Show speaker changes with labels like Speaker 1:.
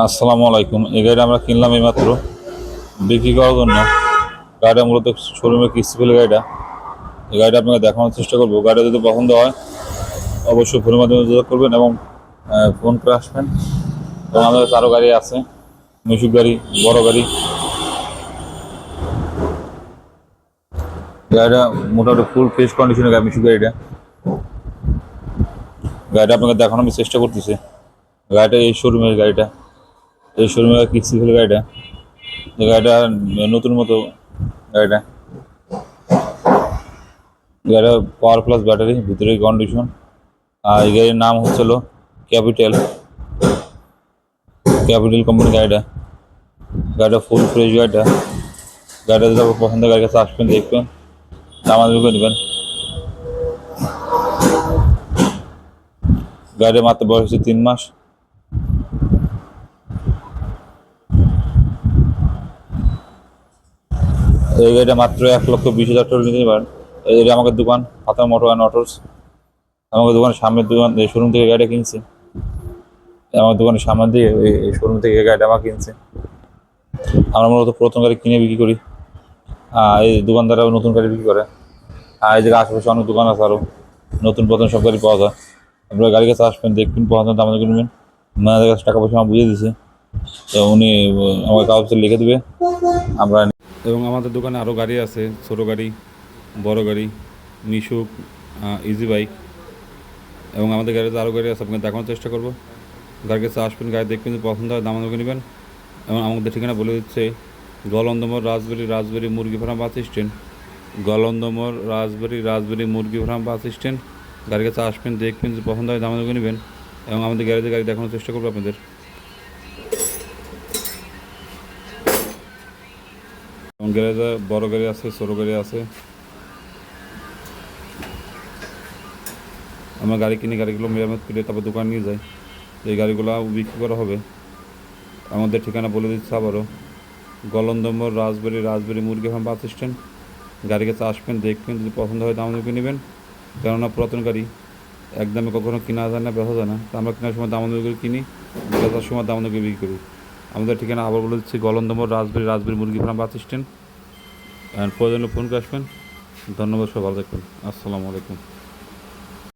Speaker 1: আসসালামু আলাইকুম। এই গাড়িটা আমরা কিনলাম এইমাত্র। বিক্রি করার জন্য। গাড়িটা মূলত শোরুমে কিস্তি ফেলে গাড়িটা। এই গাড়িটা আপনাকে দেখানোর চেষ্টা করব। গাড়িটা যদি পছন্দ হয়, অবশ্যই ফোনের মাধ্যমে যোগাযোগ করবেন এবং ফোন করে আসবেন। এবং আমাদের আরও গাড়ি আছে। মিশুক গাড়ি, বড় গাড়ি। গাড়িটা মোটামুটি ফুল ফ্রেশ কন্ডিশনের গাড়ি, মিশুক গাড়িটা। গাড়িটা আপনাকে দেখানোর চেষ্টা করতেছি। গাড়িটা এই শোরুমের গাড়িটা। এই শোরুমে কিস্তি ফেলে গাড়িটা? এই গাড়িটা নতুন মতো গাড়িটা। গাড়িটা পাওয়ার প্লাস ব্যাটারি ভিতরে কন্ডিশন আর এই গাড়ির নাম হচ্ছিল ক্যাপিটাল ক্যাপিটাল কোম্পানি গাড়িটা। গাড়িটা ফুল ফ্রেশ গাড়িটা। গাড়িটা যদি আপনার পছন্দের গাড়ির কাছে আসবেন, দেখবেন। দামাদামি করে নেবেন। গাড়ির মাত্র বয়স হচ্ছে তিন মাস। এই গাড়িটা মাত্র এক লক্ষ বিশ হাজার টাকা নিতে পারেন। এই গাড়ি আমাদের দোকান ফাতা মোটর অ্যান্ড অটোস। আমাদের দোকানের সামনের দোকান, এই শোরুম থেকে গাড়িটা কিনছে। আমার দোকানের সামনে দিয়ে এই- শোরুম থেকে গাড়িটা আমার কিনছে। আমরা মূলত প্রথম গাড়ি কিনে বিক্রি করি। এই দোকানদাররাও নতুন গাড়ি বিক্রি করে। আর এই জায়গায় আশেপাশে অনেক দোকান আছে আরও নতুন প্রথম সব গাড়ি পাওয়া যায়। আপনারা গাড়ির কাছে আসবেন, দেখবেন পছন্দ আমাদের কিনবেন ওনাদের কাছে টাকা পয়সা আমার বুঝিয়ে দিছে। তো উনি আমাকে কাগজে লিখে দেবে। আমরা এবং আমাদের দোকানে আরও গাড়ি আছে, ছোটো গাড়ি, বড় গাড়ি, মিশুক ইজি বাইক এবং আমাদের গাড়িতে আরও গাড়ি আছে, আপনাকে দেখানোর চেষ্টা করব। গাড়ির কাছে আসবেন, গাড়ি দেখবেন পছন্দ হয়, দাম আমাকে নেবেন। এবং আমাদের ঠিকানা বলে দিচ্ছে, গলন্দমর রাজবাড়ি রাজবাড়ি মুরগি farm bus stand. গলন্দমর Rajbari Rajbari মুরগি ফার্ম বাস স্ট্যান্ড। গাড়ির কাছে আসবেন, দেখবেন, যদি পছন্দ হয়, দাম আমাকে নেবেন। এবং আমাদের গ্যারেজে গাড়ি দেখানোর চেষ্টা করব আপনাদের। গ্যারেজে বড় গাড়ি আছে, ছোটো গাড়ি আছে। আমরা গাড়ি কিনে গাড়িগুলো মেরামত করে তারপর দোকান নিয়ে যাই। এই গাড়িগুলো বিক্রি করা হবে। আমাদের ঠিকানা বলে দিচ্ছে আবারও। গলন্দম্বর রাজবাড়ি রাজবাড়ি মুরগি ফার্ম বাস স্ট্যান্ড। গাড়ি কাছে আসবেন, দেখবেন, যদি পছন্দ হয় দাম দেখে নেবেন। কেননা পুরাতন গাড়ি একদমে কখনো কেনা যায় না, বেচা যায় না। তো আমরা কেনার সময় দাম কিনি, বেচার সময় দাম করে বিক্রি করি। আমাদের ঠিকানা আবার বলে দিচ্ছি গলন্দমর রাজবাড়ি রাজবাড়ি মুরগি ফার্ম বাস স্ট্যান্ড। প্রয়োজনে ফোন করে আসবেন। ধন্যবাদ, সবাই ভালো থাকবেন। আসসালামু আলাইকুম।